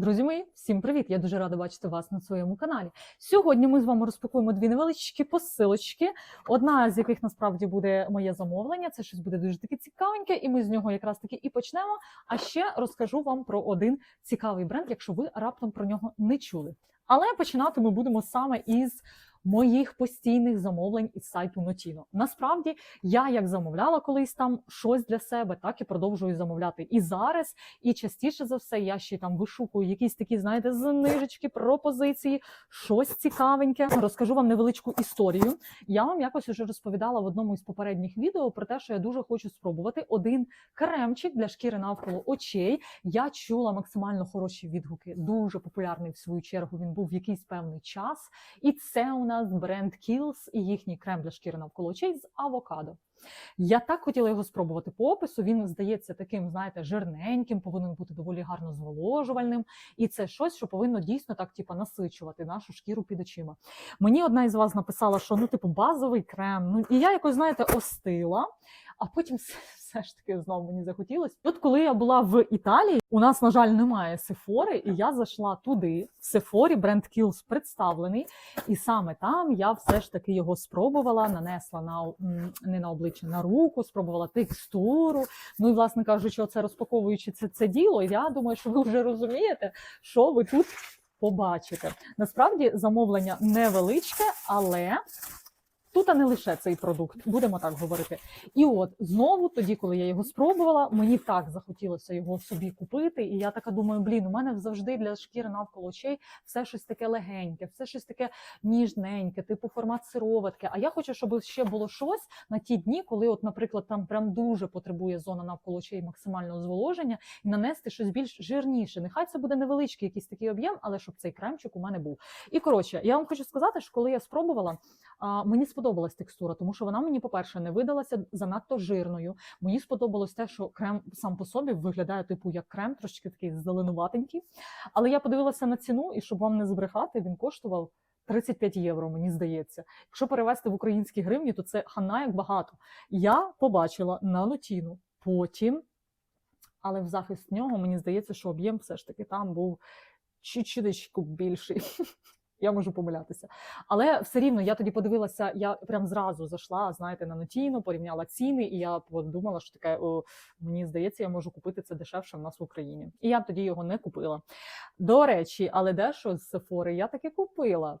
Друзі мої, всім привіт! Я дуже рада бачити вас на своєму каналі. Сьогодні ми з вами розпакуємо дві невеличкі посилочки. Одна з яких насправді буде моє замовлення. Це щось буде дуже таке цікавеньке, і ми з нього якраз таки і почнемо. А ще розкажу вам про один цікавий бренд, якщо ви раптом про нього не чули. Але починати ми будемо саме із моїх постійних замовлень із сайту Notino. Насправді, я як замовляла колись там щось для себе, так і продовжую замовляти і зараз. І частіше за все я ще там вишукую якісь такі, знаєте, знижечки, пропозиції, щось цікавеньке. Розкажу вам невеличку історію. Я вам якось уже розповідала в одному із попередніх відео про те, що я дуже хочу спробувати один кремчик для шкіри навколо очей. Я чула максимально хороші відгуки. Дуже популярний в свою чергу. Він був в якийсь певний час. І це у нас бренд Kiehl's і їхній крем для шкіри навколо очей з авокадо. Я так хотіла його спробувати по опису. Він здається таким, знаєте, жирненьким, повинен бути доволі гарно зволожувальним. І це щось, що повинно дійсно так, типу, насичувати нашу шкіру під очима. Мені одна із вас написала, що ну, типу, базовий крем. Ну і я якось, знаєте, остила. А потім все, ж таки знову мені захотілося. От коли я була в Італії, у нас, на жаль, немає Сефори, і я зайшла туди. В Сефорі бренд Kiehl's представлений, і саме там я все ж таки його спробувала, нанесла на не на обличчя, на руку, спробувала текстуру. Ну і, власне кажучи, оце розпаковуючи це, це діло, я думаю, що ви вже розумієте, що ви тут побачите. Насправді замовлення невеличке, але. Тут а не лише цей продукт, будемо так говорити. І от знову, тоді, коли я його спробувала, мені так захотілося його собі купити. І я така думаю, блін, у мене завжди для шкіри навколо очей все щось таке легеньке, все щось таке ніжненьке, типу формат сироватки. А я хочу, щоб ще було щось на ті дні, коли, от, наприклад, там прям дуже потребує зона навколо очей максимального зволоження, і нанести щось більш жирніше. Нехай це буде невеличкий якийсь такий об'єм, але щоб цей кремчик у мене був. І коротше, я вам хочу сказати, що коли я спробувала, мені сподобалась текстура, тому що вона мені, по-перше, не видалася занадто жирною. Мені сподобалось те, що крем сам по собі виглядає типу як крем, трошки такий зеленуватенький. Але я подивилася на ціну, і щоб вам не збрехати, він коштував 35 євро, мені здається. Якщо перевести в українські гривні, то це хана як багато. Я побачила на нотіну потім, але в захист нього мені здається, що об'єм все ж таки там був чуть-чуть більший. Я можу помилятися. Але все рівно я тоді подивилася, я прям зразу зайшла, знаєте, на нотійну, порівняла ціни, і я подумала, що таке, о, мені здається, я можу купити це дешевше в нас в Україні. І я тоді його не купила. До речі, але дещо з Сефори я таки купила.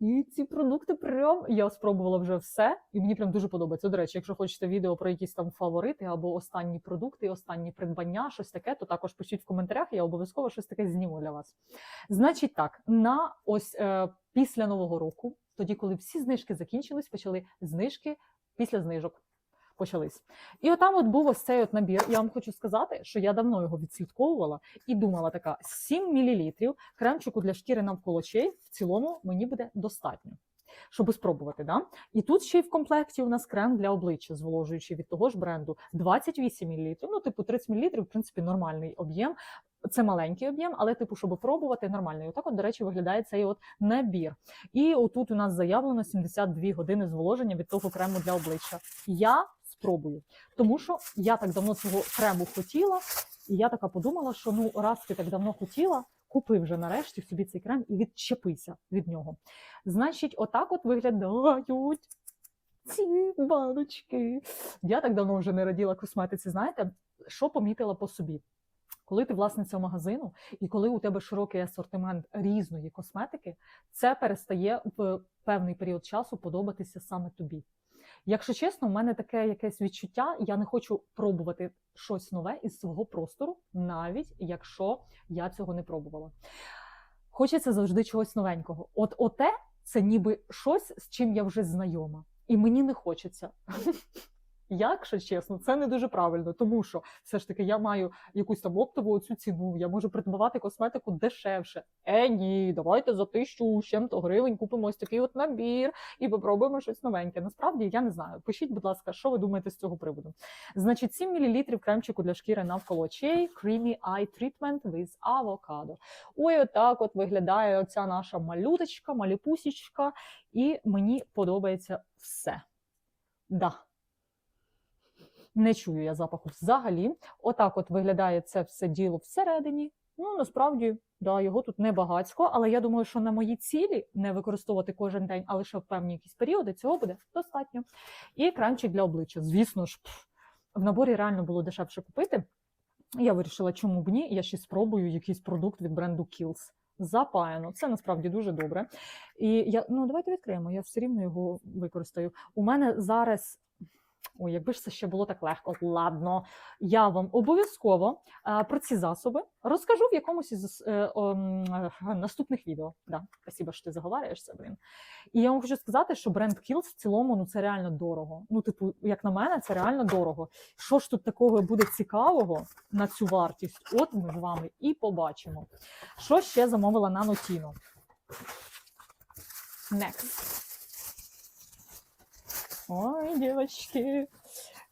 І ці продукти прям я спробувала вже все, і мені прям дуже подобається. До речі, якщо хочете відео про якісь там фаворити або останні продукти, останні придбання, щось таке, то також пишіть в коментарях. Я обов'язково щось таке зніму для вас. Значить, так на ось е, після нового року, тоді, коли всі знижки закінчились, почали знижки після знижок. Почались. І отам от був ось цей от набір. Я вам хочу сказати, що я давно його відслідковувала і думала така: 7 мл кремчику для шкіри навколо очей в цілому мені буде достатньо. Щоб спробувати, да? І тут ще й в комплекті у нас крем для обличчя, зволожуючий від того ж бренду 28 мл. Ну, типу, 30 мл, в принципі, нормальний об'єм. Це маленький об'єм, але типу, щоб пробувати, нормальний. Отак, от, до речі, виглядає цей от набір. І отут у нас заявлено 72 години зволоження від того крему для обличчя. Я спробую, тому що я так давно цього крему хотіла, і я така подумала, що ну раз ти так давно хотіла, купи вже нарешті собі цей крем і відчепися від нього. Значить, отак от виглядають ці баночки. Я так давно вже не раділа косметиці. Знаєте, що помітила по собі? Коли ти власниця магазину, і коли у тебе широкий асортимент різної косметики, це перестає в певний період часу подобатися саме тобі. Якщо чесно, у мене таке якесь відчуття, я не хочу пробувати щось нове із свого простору, навіть якщо я цього не пробувала. Хочеться завжди чогось новенького. От оте це ніби щось, з чим я вже знайома, і мені не хочеться. Якщо чесно, це не дуже правильно, тому що все ж таки я маю якусь там оптову цю ціну, я можу придбавати косметику дешевше. Е, ні, давайте за тисячу чим-то гривень купимо ось такий от набір і попробуємо щось новеньке. Насправді я не знаю. Пишіть, будь ласка, що ви думаєте з цього приводу. Значить, 7 мл кремчику для шкіри навколо очей Creamy Eye Treatment with Avocado. Ой, отак от виглядає оця наша малюточка, малюпусічка, і мені подобається все. Да. Не чую я запаху взагалі. Отак от виглядає це все діло всередині. Ну, насправді, да, його тут не багатько, але я думаю, що на мої цілі не використовувати кожен день, а лише в певні якісь періоди, цього буде достатньо. І екранчик для обличчя. Звісно ж, в наборі реально було дешевше купити. Я вирішила, чому б ні. Я ще спробую якийсь продукт від бренду Kiehl's. Запаяно. Це насправді дуже добре. І я ну давайте відкриємо. Я все рівно його використаю. У мене зараз. Ой, якби ж це ще було так легко. Ладно, я вам обов'язково е, про ці засоби розкажу в якомусь із е, е, наступних відео. Да, спасибо, що ти заговарюєшся, блін. І я вам хочу сказати, що бренд Kiehl's в цілому ну це реально дорого. Ну, типу, як на мене, це реально дорого. Що ж тут такого буде цікавого на цю вартість? От ми з вами і побачимо. Що ще замовила на Нотіно? Next. Ой, дівчатки.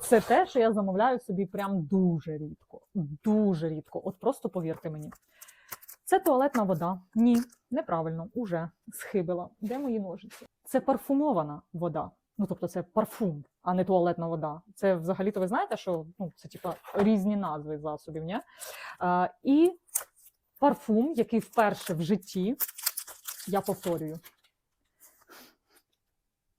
Це те, що я замовляю собі прям дуже рідко. Дуже рідко. От просто повірте мені. Це туалетна вода. Ні, неправильно, уже схибила. Де мої ножиці? Це парфумована вода. Ну, тобто, це парфум, а не туалетна вода. Це взагалі-то ви знаєте, що ну, це типа різні назви засобів. Ні? А, і парфум, який вперше в житті, я повторюю.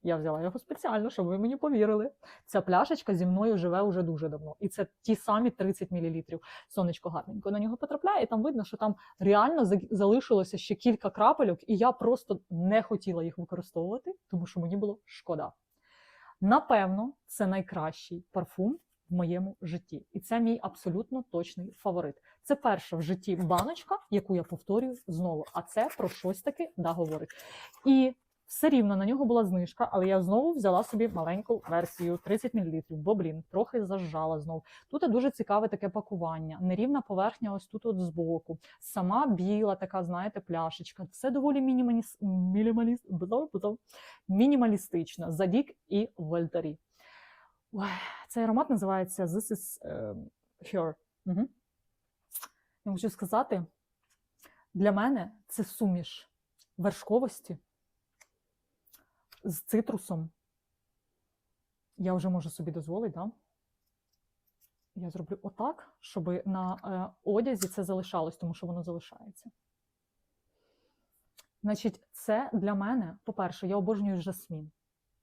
Я взяла його спеціально, щоб ви мені повірили. Ця пляшечка зі мною живе уже дуже давно. І це ті самі 30 мл. Сонечко гарненько на нього потрапляє, і там видно, що там реально залишилося ще кілька крапельок, і я просто не хотіла їх використовувати, тому що мені було шкода. Напевно, це найкращий парфум в моєму житті. І це мій абсолютно точний фаворит. Це перша в житті баночка, яку я повторюю знову. А це про щось таки да говорить. І все рівно на нього була знижка, але я знову взяла собі маленьку версію 30 мл, бо блін, трохи зажала знов. Тут дуже цікаве таке пакування, нерівна поверхня, ось тут от збоку. Сама біла, така, знаєте, пляшечка. Все доволі мінімаліс... мінімаліс... мінімалістично. Задік і Вольтарі. Цей аромат називається This is е, Her. Угу. Я хочу сказати, для мене це суміш вершковості з цитрусом. Я вже можу собі дозволити, да? Я зроблю отак, щоб на е, одязі це залишалось, тому що воно залишається. Значить, це для мене, по-перше, я обожнюю жасмін.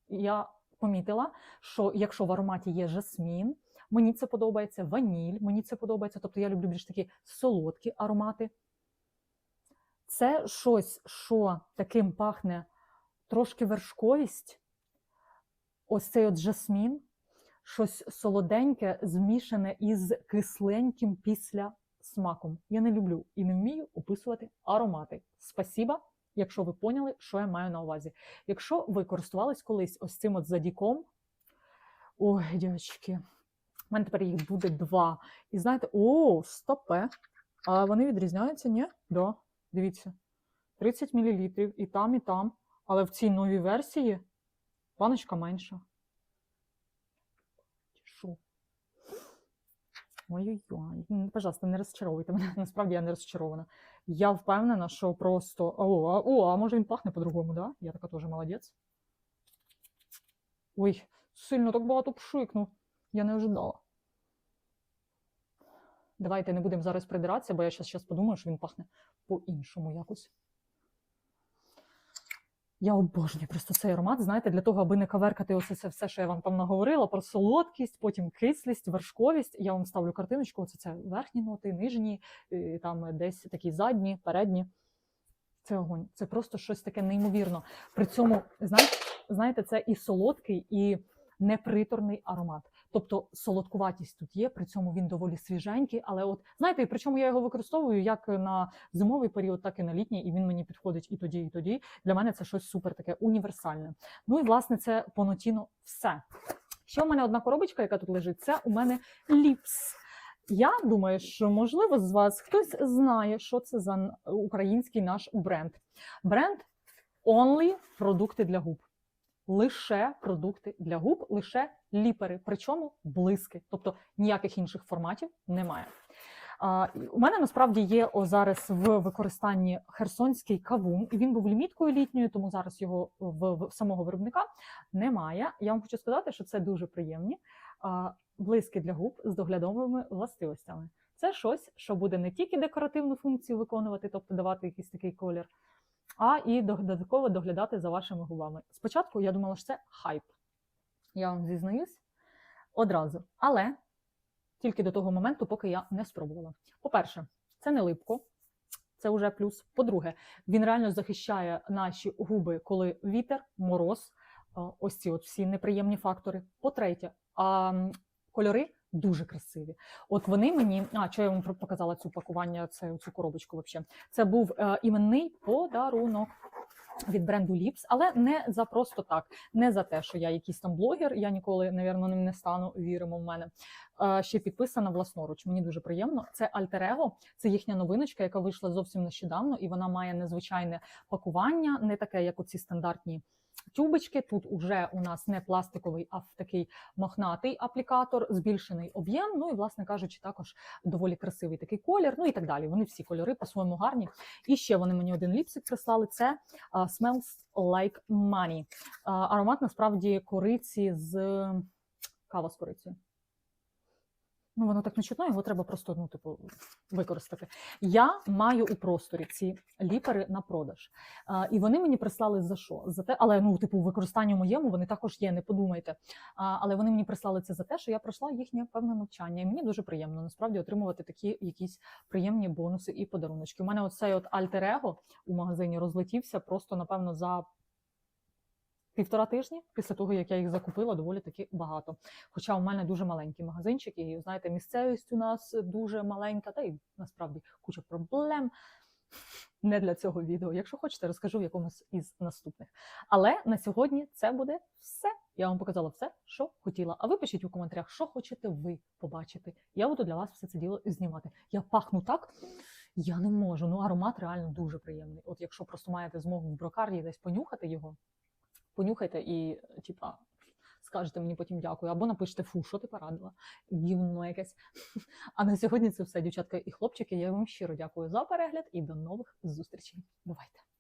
Я помітила, що якщо в ароматі є жасмін, мені це подобається, ваніль, мені це подобається. Тобто я люблю більш такі солодкі аромати. Це щось, що таким пахне трошки вершковість, ось цей от жасмін, щось солоденьке, змішане із кисленьким після смаком. Я не люблю і не вмію описувати аромати. Спасіба, якщо ви поняли, що я маю на увазі. Якщо ви користувались колись ось цим от задіком, ой, дівчатки, у мене тепер їх буде два. І знаєте, о, стопе. А вони відрізняються, ні? Да, дивіться. 30 мл і там, і там. Але в цій новій версії баночка менша. Що? Ой-ой-ой. Пожалуйста, не розчаровуйте мене. Насправді я не розчарована. Я впевнена, що просто. О, а, о, а може він пахне по-другому, да? Я така теж молодець. Ой, сильно так багато пшикнув. Я не ожидала. Давайте не будемо зараз придиратися, бо я зараз подумаю, що він пахне по-іншому якось. Я обожнюю просто цей аромат, знаєте, для того, аби не каверкати оце це все, що я вам там наговорила, про солодкість, потім кислість, вершковість. Я вам ставлю картиночку, оце це верхні ноти, нижні, там десь такі задні, передні. Це огонь. Це просто щось таке неймовірно. При цьому, знаєте, це і солодкий, і неприторний аромат. Тобто солодкуватість тут є, при цьому він доволі свіженький, але от знаєте, і причому я його використовую як на зимовий період, так і на літній, і він мені підходить і тоді, і тоді. Для мене це щось супер таке універсальне. Ну і власне це по Notino все. Ще у мене одна коробочка, яка тут лежить, це у мене ліпс. Я думаю, що можливо з вас хтось знає, що це за український наш бренд. Бренд Only продукти для губ. Лише продукти для губ, лише ліпери, причому блиски, тобто ніяких інших форматів немає. У мене насправді є о, зараз в використанні херсонський кавун, і він був ліміткою літньою, тому зараз його в, в самого виробника немає. Я вам хочу сказати, що це дуже приємні а, блиски для губ з доглядовими властивостями. Це щось, що буде не тільки декоративну функцію виконувати, тобто давати якийсь такий колір, а і додатково доглядати за вашими губами. Спочатку я думала, що це хайп. Я вам зізнаюсь одразу. Але тільки до того моменту, поки я не спробувала. По-перше, це не липко, це вже плюс. По-друге, він реально захищає наші губи, коли вітер, мороз, ось ці от всі неприємні фактори. По-третє, кольори дуже красиві. От вони мені, а що я вам показала цю пакування, це цю коробочку. Взагалі. Це був е, іменний подарунок. Від бренду Lips, але не за просто так, не за те, що я якийсь там блогер. Я ніколи, навірно, ним не стану. Віримо в мене. Е, ще підписана власноруч. Мені дуже приємно. Це Ego, це їхня новиночка, яка вийшла зовсім нещодавно, і вона має незвичайне пакування, не таке, як оці стандартні тюбочки. Тут уже у нас не пластиковий, а такий мохнатий аплікатор, збільшений об'єм. Ну і, власне кажучи, також доволі красивий такий колір. Ну і так далі. Вони всі кольори по-своєму гарні. І ще вони мені один ліпсик прислали. Це Smells Like Money. Аромат насправді кориці з кава з корицею. Ну, воно так не чутно, його треба просто ну, типу, використати. Я маю у просторі ці ліпери на продаж. А, і вони мені прислали за що? За те, але ну, типу, в моєму вони також є, не подумайте. А, але вони мені прислали це за те, що я пройшла їхнє певне навчання. І мені дуже приємно насправді отримувати такі якісь приємні бонуси і подаруночки. У мене оцей от Ego у магазині розлетівся просто, напевно, за. Півтора тижні після того, як я їх закупила, доволі таки багато. Хоча у мене дуже маленький магазинчик, і знаєте, місцевість у нас дуже маленька, та й насправді куча проблем. Не для цього відео. Якщо хочете, розкажу в якомусь із наступних. Але на сьогодні це буде все. Я вам показала все, що хотіла. А ви пишіть у коментарях, що хочете ви побачити. Я буду для вас все це діло знімати. Я пахну так. Я не можу. Ну, аромат реально дуже приємний. От якщо просто маєте змогу в брокарді десь понюхати його, понюхайте і, типа, скажете мені потім дякую, або напишете фу, що ти порадила, гівно якесь. А на сьогодні це все, дівчатка і хлопчики. Я вам щиро дякую за перегляд і до нових зустрічей. Бувайте!